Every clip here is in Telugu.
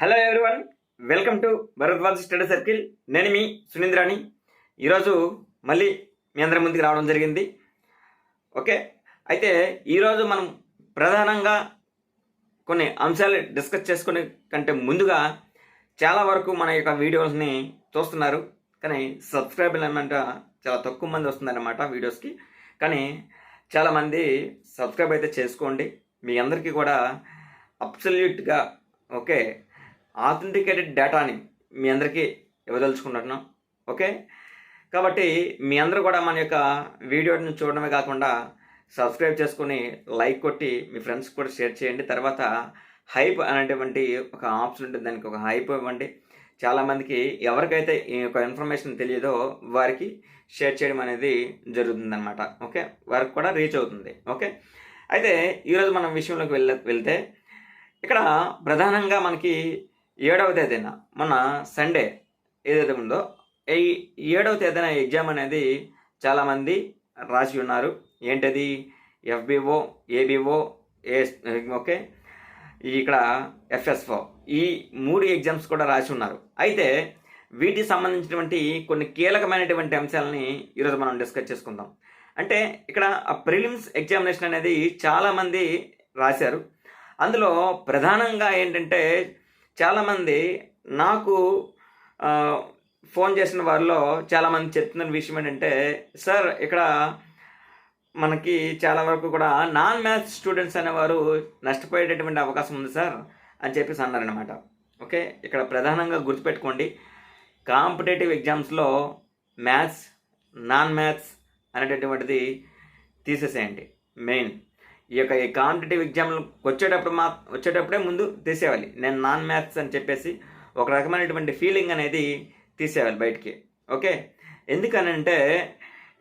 Hello everyone welcome to Bharadwaj study circle నేను మీ సునీంద్రాని ఈరోజు మళ్ళీ మీ అందరి ముందుకు రావడం జరిగింది. ఓకే? అయితే ఈరోజు మనం ప్రధానంగా కొన్ని అంశాలు డిస్కస్ చేసుకునే కంటే ముందుగా చాలా వరకు మన యొక్క వీడియోస్ని చూస్తున్నారు. కానీ సబ్స్క్రైబర్ అనమాట చాలా తక్కువ మంది వస్తుందన్నమాట వీడియోస్కి. కానీ చాలామంది సబ్స్క్రైబ్ అయితే చేసుకోండి. మీ అందరికీ కూడా అబ్సల్యూట్గా ఓకే ఆథెంటికేటెడ్ డేటాని మీ అందరికీ ఇవ్వదలుచుకుంటున్నాం ఓకే? కాబట్టి మీ అందరూ కూడా మన యొక్క వీడియోని చూడడమే కాకుండా సబ్స్క్రైబ్ చేసుకొని లైక్ కొట్టి మీ ఫ్రెండ్స్ కూడా షేర్ చేయండి. తర్వాత హైప్ అనేటువంటి ఒక ఆప్షన్ ఉంటుంది. దానికి ఒక హైప్ ఇవ్వండి. చాలామందికి ఎవరికైతే ఈ యొక్క ఇన్ఫర్మేషన్ తెలియదో వారికి షేర్ చేయడం అనేది జరుగుతుందన్నమాట. ఓకే? వారికి కూడా రీచ్ అవుతుంది. ఓకే? అయితే ఈరోజు మనం విషయంలోకి వెళ్ళ వెళ్తే ఇక్కడ ప్రధానంగా మనకి ఏడవ తేదీన మన సండే ఏదైతే ఉందో ఈ ఏడవ తేదీన ఎగ్జామ్ అనేది చాలామంది రాసి ఉన్నారు. ఏంటది? ఎఫ్బిఓ ఏబిఓ ఏ ఓకే ఇక్కడ ఎఫ్ఎస్ఓ ఈ మూడు ఎగ్జామ్స్ కూడా రాసి ఉన్నారు. అయితే వీటికి సంబంధించినటువంటి కొన్ని కీలకమైనటువంటి అంశాలని ఈరోజు మనం డిస్కస్ చేసుకుందాం. అంటే ఇక్కడ ఆ ప్రిలిమ్స్ ఎగ్జామినేషన్ అనేది చాలామంది రాశారు. అందులో ప్రధానంగా ఏంటంటే చాలామంది నాకు ఫోన్ చేసిన వారిలో చాలామంది చెప్తున్న విషయం ఏంటంటే సార్ ఇక్కడ మనకి చాలా వరకు కూడా నాన్ మ్యాథ్స్ స్టూడెంట్స్ అనేవారు నష్టపోయేటటువంటి అవకాశం ఉంది సార్ అని చెప్పేసి అన్నారనమాట ఓకే? ఇక్కడ ప్రధానంగా గుర్తుపెట్టుకోండి కాంపిటేటివ్ ఎగ్జామ్స్లో మ్యాథ్స్ నాన్ మ్యాథ్స్ అనేటటువంటిది తీసేసేయండి మెయిన్. ఈ యొక్క ఈ కాంపిటేటివ్ ఎగ్జామ్లు వచ్చేటప్పుడు మా వచ్చేటప్పుడే ముందు తీసేవాలి నేను నాన్ మ్యాథ్స్ అని చెప్పేసి ఒక రకమైనటువంటి ఫీలింగ్ అనేది తీసేయాలి బయటికి. ఓకే? ఎందుకనంటే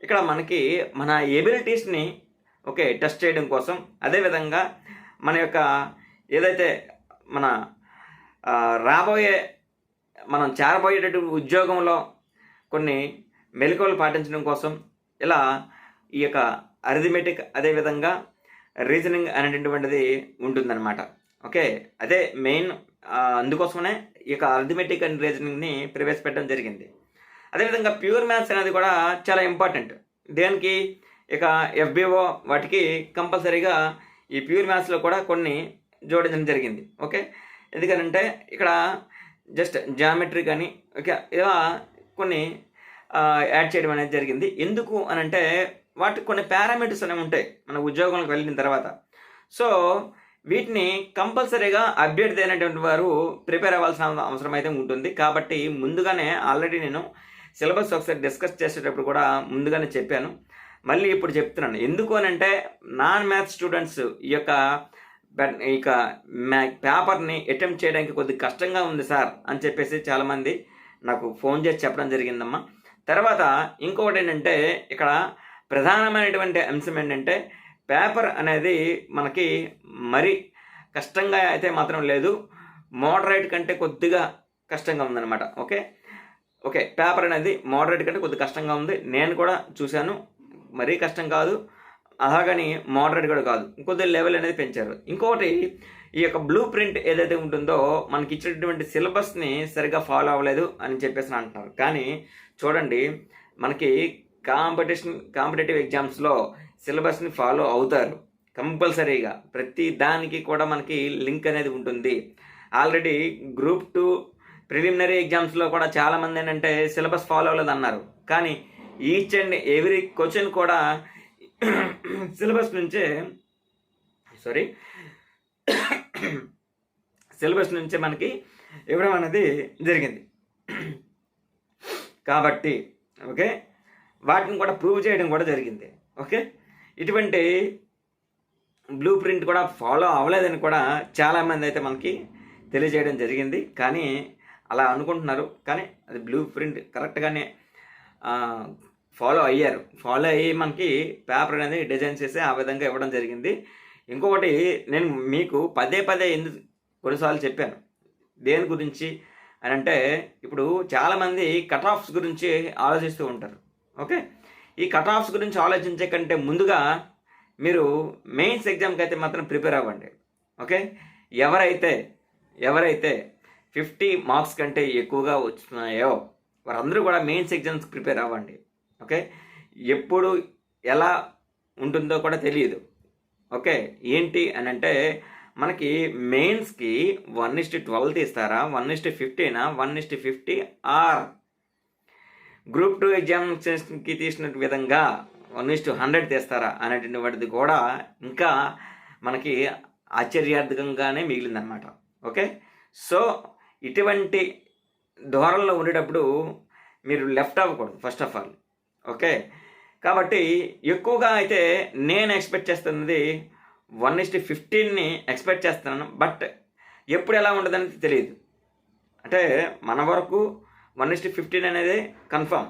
ఇక్కడ మనకి మన ఎబిలిటీస్ని ఓకే టెస్ట్ చేయడం కోసం అదేవిధంగా మన యొక్క ఏదైతే మన రాబోయే మనం చేరబోయేటటువంటి ఉద్యోగంలో కొన్ని మెలకువలు పాటించడం కోసం ఇలా ఈ యొక్క అరిథమెటిక్ అదేవిధంగా రీజనింగ్ అనేటటువంటిది ఉంటుందన్నమాట. ఓకే? అదే మెయిన్ అందుకోసమనే ఇక అర్థమెటిక్ అండ్ రీజనింగ్ని ప్రవేశపెట్టడం జరిగింది. అదేవిధంగా ప్యూర్ మ్యాథ్స్ అనేది కూడా చాలా ఇంపార్టెంట్ దేనికి? ఇక ఎఫ్బిఓ వాటికి కంపల్సరీగా ఈ ప్యూర్ మ్యాథ్స్లో కూడా కొన్ని జోడించడం జరిగింది. ఓకే? ఎందుకనంటే ఇక్కడ జస్ట్ జామెట్రీ కానీ ఓకే ఇలా కొన్ని యాడ్ చేయడం అనేది జరిగింది. ఎందుకు అని అంటే వాటికి కొన్ని పారామీటర్స్ అనేవి ఉంటాయి మన ఉద్యోగంలోకి వెళ్ళిన తర్వాత. సో వీటిని కంపల్సరీగా అప్డేట్ అయినటువంటి వారు ప్రిపేర్ అవ్వాల్సిన అవసరం అయితే ఉంటుంది. కాబట్టి ముందుగానే ఆల్రెడీ నేను సిలబస్ ఒకసారి డిస్కస్ చేసేటప్పుడు కూడా ముందుగానే చెప్పాను. మళ్ళీ ఇప్పుడు చెప్తున్నాను. ఎందుకు అని అంటే నాన్ మ్యాథ్స్ స్టూడెంట్స్ ఈ యొక్క ఈ ఇక మ్యా పేపర్ని అటెంప్ట్ చేయడానికి కొద్ది కష్టంగా ఉంది సార్ అని చెప్పేసి చాలామంది నాకు ఫోన్ చేసి చెప్పడం జరిగిందమ్మా. తర్వాత ఇంకొకటి ఏంటంటే ఇక్కడ ప్రధానమైనటువంటి అంశం ఏంటంటే పేపర్ అనేది మనకి మరి కష్టంగా అయితే మాత్రం లేదు. మోడరేట్ కంటే కొద్దిగా కష్టంగా ఉందన్నమాట. ఓకే? ఓకే పేపర్ అనేది మోడరేట్ కంటే కొద్దిగా కష్టంగా ఉంది. నేను కూడా చూశాను. మరీ కష్టం కాదు. అలాగని మోడరేట్ కూడా కాదు. ఇంకొద్ది లెవెల్ అనేది పెంచారు. ఇంకొకటి ఈ యొక్క బ్లూ ప్రింట్ ఏదైతే ఉంటుందో మనకి ఇచ్చినటువంటి సిలబస్ని సరిగ్గా ఫాలో అవ్వలేదు అని చెప్పేసి అంటున్నారు. కానీ చూడండి మనకి కాంపిటీషన్ కాంపిటేటివ్ ఎగ్జామ్స్లో సిలబస్ని ఫాలో అవుతారు. కంపల్సరీగా ప్రతి దానికి కూడా మనకి లింక్ అనేది ఉంటుంది. ఆల్రెడీ గ్రూప్ టూ ప్రిలిమినరీ ఎగ్జామ్స్లో కూడా చాలామంది ఏంటంటే సిలబస్ ఫాలో అవ్వలేదు అన్నారు. కానీ ఈచ్ అండ్ ఎవ్రీ క్వశ్చన్ కూడా సిలబస్ నుంచే సారీ సిలబస్ నుంచే మనకి ఇవ్వడం అనేది జరిగింది. కాబట్టి ఓకే? వాటిని కూడా ప్రూవ్ చేయడం కూడా జరిగింది. ఓకే? ఇటువంటి బ్లూ ప్రింట్ కూడా ఫాలో అవ్వలేదని కూడా చాలామంది అయితే మనకి తెలియజేయడం జరిగింది. కానీ అలా అనుకుంటున్నారు. కానీ అది బ్లూ ప్రింట్ కరెక్ట్గానే ఫాలో అయ్యారు. ఫాలో అయ్యి మనకి పేపర్ అనేది డిజైన్ చేసి ఆ విధంగా ఇవ్వడం జరిగింది. ఇంకొకటి నేను మీకు పదే పదే ఎందుకు కొన్నిసార్లు చెప్పాను. దేని గురించి అని అంటే ఇప్పుడు చాలామంది కట్ ఆఫ్స్ గురించి ఆలోచిస్తూ ఉంటారు. ఓకే? ఈ కట్ ఆఫ్స్ గురించి ఆలోచించే కంటే ముందుగా మీరు మెయిన్స్ ఎగ్జామ్కి అయితే మాత్రం ప్రిపేర్ అవ్వండి. ఓకే? ఎవరైతే ఎవరైతే ఫిఫ్టీ మార్క్స్ కంటే ఎక్కువగా వస్తున్నాయో వారందరూ కూడా మెయిన్స్ ఎగ్జామ్స్ ప్రిపేర్ అవ్వండి. ఓకే? ఎప్పుడు ఎలా ఉంటుందో కూడా తెలియదు. ఓకే? ఏంటి అని అంటే మనకి మెయిన్స్కి వన్ ఇస్ట్ ట్వెల్వ్ తీస్తారా? One is to ఫిఫ్టీనా? One is to fifty or? Group two ఎగ్జామ్స్కి తీసిన విధంగా వన్ ఇస్ టు హండ్రెడ్ తీస్తారా అనేటువంటి వాటిది కూడా ఇంకా మనకి ఆశ్చర్యార్థకంగానే మిగిలిందనమాట ఓకే? సో ఇటువంటి ధోరణిలో ఉండేటప్పుడు మీరు లెఫ్ట్ అవ్వకూడదు ఫస్ట్ ఆఫ్ ఆల్ ఓకే? కాబట్టి ఎక్కువగా అయితే నేను ఎక్స్పెక్ట్ చేస్తున్నది వన్ ఇస్ట్ ఫిఫ్టీన్ని ఎక్స్పెక్ట్ చేస్తున్నాను బట్ ఎప్పుడు ఎలా ఉండదని తెలియదు. అంటే మన వరకు వన్ ఇస్ట్ ఫిఫ్టీన్ అనేది కన్ఫర్మ్.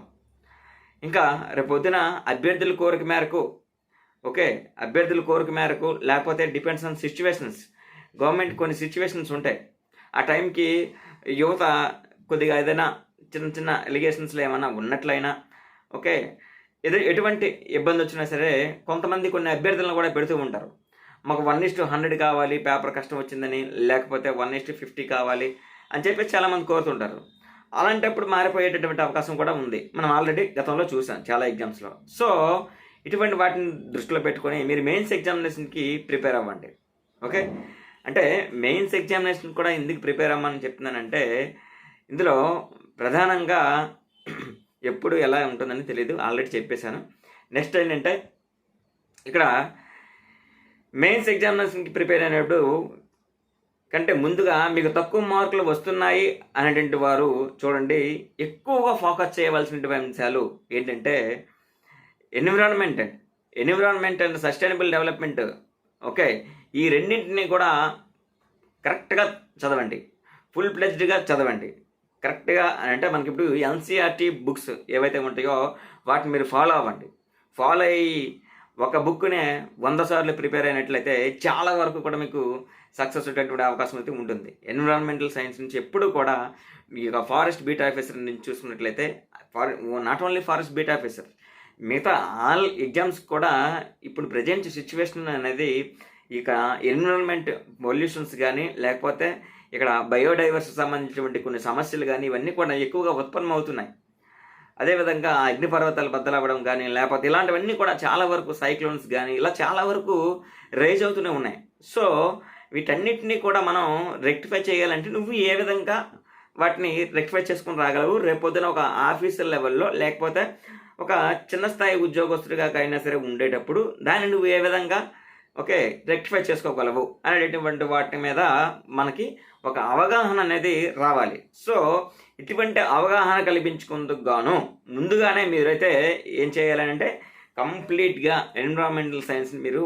ఇంకా రేపు పొద్దున అభ్యర్థుల కోరిక మేరకు ఓకే అభ్యర్థుల కోరిక మేరకు లేకపోతే డిపెండ్స్ ఆన్ సిచ్యువేషన్స్. గవర్నమెంట్ కొన్ని సిచ్యువేషన్స్ ఉంటాయి. ఆ టైంకి యువత కొద్దిగా ఏదైనా చిన్న చిన్న ఎలిగేషన్స్లో ఏమైనా ఉన్నట్లయినా ఓకే ఎదు ఎటువంటి ఇబ్బంది వచ్చినా సరే కొంతమంది కొన్ని అభ్యర్థులను కూడా పెడుతూ ఉంటారు. మాకు వన్ ఇస్ హండ్రెడ్ కావాలి పేపర్ కష్టం వచ్చిందని లేకపోతే వన్ ఇస్ ఫిఫ్టీ కావాలి అని చెప్పి చాలామంది కోరుతుంటారు. అలాంటప్పుడు మారిపోయేటటువంటి అవకాశం కూడా ఉంది. మనం ఆల్రెడీ గతంలో చూసాం చాలా ఎగ్జామ్స్లో సో ఇటువంటి వాటిని దృష్టిలో పెట్టుకొని మీరు మెయిన్స్ ఎగ్జామినేషన్కి ప్రిపేర్ అవ్వండి. ఓకే అంటే మెయిన్స్ ఎగ్జామినేషన్ కూడా ఎందుకు ప్రిపేర్ అవ్వమని చెప్తున్నానంటే ఇందులో ప్రధానంగా ఎప్పుడు ఎలా ఉంటుందని తెలియదు ఆల్రెడీ చెప్పేశాను. నెక్స్ట్ ఏంటంటే ఇక్కడ మెయిన్స్ ఎగ్జామినేషన్కి ప్రిపేర్ అయినప్పుడు కంటే ముందుగా మీకు తక్కువ మార్కులు వస్తున్నాయి అనేటువంటి వారు చూడండి ఎక్కువగా ఫోకస్ చేయవలసినటువంటి అంశాలు ఏంటంటే environment and. Environment and sustainable development okay? ఈ రెండింటిని కూడా కరెక్ట్గా చదవండి. ఫుల్ ప్లెజ్డ్గా చదవండి. కరెక్ట్గా అంటే మనకి ఇప్పుడు ఎన్సీఆర్టీ బుక్స్ ఏవైతే ఉంటాయో వాటిని మీరు ఫాలో అవ్వండి. ఫాలో అయ్యి ఒక బుక్నే వంద సార్లు ప్రిపేర్ అయినట్లయితే చాలా వరకు కూడా మీకు సక్సెస్ వచ్చేటువంటి అవకాశం అయితే ఉంటుంది. ఎన్విరాన్మెంటల్ సైన్స్ నుంచి ఎప్పుడు కూడా ఈ యొక్క ఫారెస్ట్ బీట్ ఆఫీసర్ నుంచి చూసుకున్నట్లయితే far not only forest beat officer మిగతా ఆల్ ఎగ్జామ్స్ కూడా ఇప్పుడు ప్రజెంట్ సిచ్యువేషన్ అనేది ఇక ఎన్విరాన్మెంట్ పొల్యూషన్స్ కానీ లేకపోతే ఇక్కడ బయోడైవర్స్ సంబంధించినటువంటి కొన్ని సమస్యలు కానీ ఇవన్నీ కూడా ఎక్కువగా ఉత్పన్నమవుతున్నాయి. అదేవిధంగా అగ్నిపర్వతాలు బద్దలవ్వడం కానీ లేకపోతే ఇలాంటివన్నీ కూడా చాలా వరకు సైక్లోన్స్ కానీ ఇలా చాలా వరకు రేజ్ అవుతూనే ఉన్నాయి. సో వీటన్నిటినీ కూడా మనం రెక్టిఫై చేయాలంటే నువ్వు ఏ విధంగా వాటిని రెక్టిఫై చేసుకుని రాగలవు? రేపొద్దున ఒక ఆఫీసర్ లెవెల్లో లేకపోతే ఒక చిన్న స్థాయి ఉద్యోగస్తుడిగా అయినా సరే ఉండేటప్పుడు దాన్ని నువ్వు ఏ విధంగా ఓకే రెక్టిఫై చేసుకోగలవు అనేటటువంటి వాటి మీద మనకి ఒక అవగాహన అనేది రావాలి. సో ఇటువంటి అవగాహన కల్పించుకుందుకు గాను ముందుగానే మీరైతే ఏం చేయాలని అంటే కంప్లీట్గా ఎన్విరాన్మెంటల్ సైన్స్ని మీరు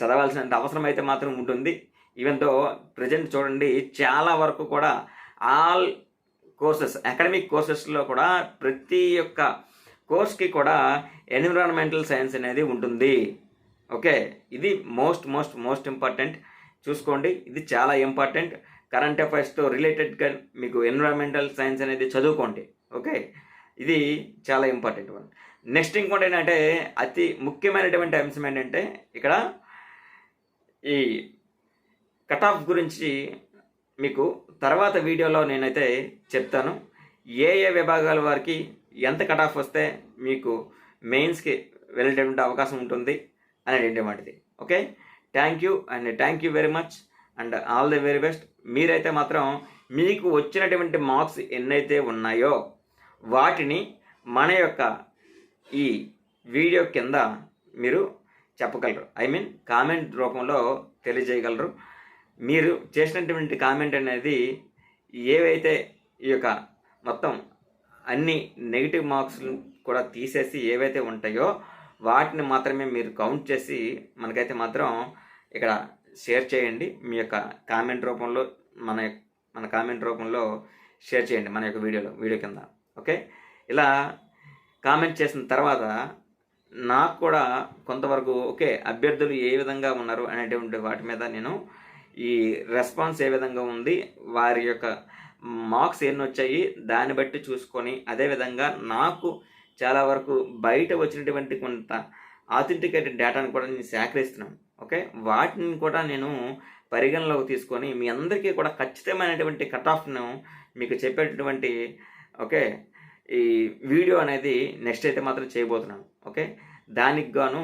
చదవాల్సినంత అవసరం అయితే మాత్రం ఉంటుంది. ఈవెన్తో ప్రజెంట్ చూడండి చాలా వరకు కూడా ఆల్ కోర్సెస్ అకాడమిక్ కోర్సెస్లో కూడా ప్రతి ఒక్క కోర్స్కి కూడా ఎన్విరాన్మెంటల్ సైన్స్ అనేది ఉంటుంది. ఓకే ఇది మోస్ట్ మోస్ట్ మోస్ట్ ఇంపార్టెంట్. చూసుకోండి ఇది చాలా ఇంపార్టెంట్. కరెంట్ అఫైర్స్తో రిలేటెడ్గా మీకు ఎన్విరాన్మెంటల్ సైన్స్ అనేది చదువుకోండి ఓకే? ఇది చాలా ఇంపార్టెంట్ వన్. నెక్స్ట్ ఇంకోటి ఏంటంటే అతి ముఖ్యమైనటువంటి అంశం ఏంటంటే ఇక్కడ ఈ కట్ ఆఫ్ గురించి మీకు తర్వాత వీడియోలో నేనైతే చెప్తాను. ఏ ఏ విభాగాల వారికి ఎంత కట్ ఆఫ్ వస్తే మీకు మెయిన్స్కి వెళ్ళేటటువంటి అవకాశం ఉంటుంది. అనేటువంటిది okay? Thank you and thank you very much and all the very best మీరైతే మాత్రం మీకు వచ్చినటువంటి మార్క్స్ ఎన్నైతే ఉన్నాయో వాటిని మన యొక్క ఈ వీడియో కింద మీరు చెప్పగలరు. ఐ మీన్ కామెంట్ రూపంలో తెలియజేయగలరు. మీరు చేసినటువంటి కామెంట్ అనేది ఏవైతే ఈ యొక్క మొత్తం అన్ని నెగిటివ్ మార్క్స్ కూడా తీసేసి ఏవైతే ఉంటాయో వాటిని మాత్రమే మీరు కౌంట్ చేసి మనకైతే మాత్రం ఇక్కడ షేర్ చేయండి. మీ యొక్క కామెంట్ రూపంలో మన మన కామెంట్ రూపంలో షేర్ చేయండి మన యొక్క వీడియోలో వీడియో కింద. ఓకే ఇలా కామెంట్ చేసిన తర్వాత నాకు కూడా కొంతవరకు ఓకే అభ్యర్థులు ఏ విధంగా ఉన్నారు అనేటువంటి వాటి మీద నేను ఈ రెస్పాన్స్ ఏ విధంగా ఉంది వారి యొక్క మార్క్స్ ఎన్ని వచ్చాయి దాన్ని బట్టి చూసుకొని అదేవిధంగా నాకు చాలా వరకు బయట వచ్చినటువంటి కొంత ఆథెంటికేటెడ్ డేటాను కూడా నేను సేకరిస్తున్నాను. ఓకే వాటిని కూడా నేను పరిగణలోకి తీసుకొని మీ అందరికీ కూడా ఖచ్చితమైనటువంటి కట్ ఆఫ్ను మీకు చెప్పేటటువంటి ఓకే ఈ వీడియో అనేది నెక్స్ట్ అయితే మాత్రం చేయబోతున్నాను. ఓకే దానికి గాను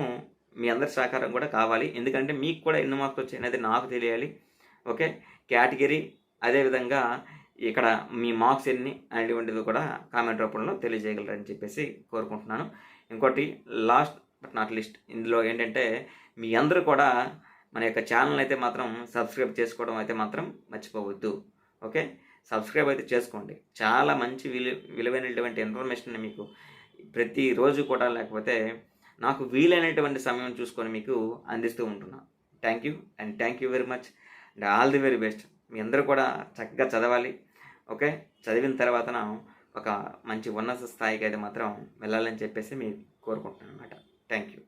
మీ అందరి సహకారం కూడా కావాలి. ఎందుకంటే మీకు కూడా ఎన్ని మార్కులు వచ్చాయి అనేది నాకు తెలియాలి. ఓకే కేటగిరీ అదేవిధంగా ఇక్కడ మీ మార్క్స్ ఎన్ని అనేటువంటిది కూడా కామెంట్ రూపంలో తెలియజేయగలరని చెప్పేసి కోరుకుంటున్నాను. ఇంకోటి లాస్ట్ బట్ నాట్ లిస్ట్ ఇందులో ఏంటంటే మీ అందరూ కూడా మన యొక్క ఛానల్ అయితే మాత్రం సబ్స్క్రైబ్ చేసుకోవడం అయితే మాత్రం మర్చిపోవద్దు. ఓకే? సబ్స్క్రైబ్ అయితే చేసుకోండి. చాలా మంచి విలు విలువైనటువంటి ఇన్ఫర్మేషన్ మీకు ప్రతిరోజు కూడా లేకపోతే నాకు వీలైనటువంటి సమయం చూసుకొని మీకు అందిస్తూ ఉంటున్నాను thank you and thank you very much and all the very best మీ అందరూ కూడా చక్కగా చదవాలి ఓకే? చదివిన తర్వాత ఒక మంచి ఉన్నత స్థాయికి అయితే మాత్రం వెళ్ళాలని చెప్పేసి మీ కోరుకుంటున్నాను అనమాట థ్యాంక్ యూ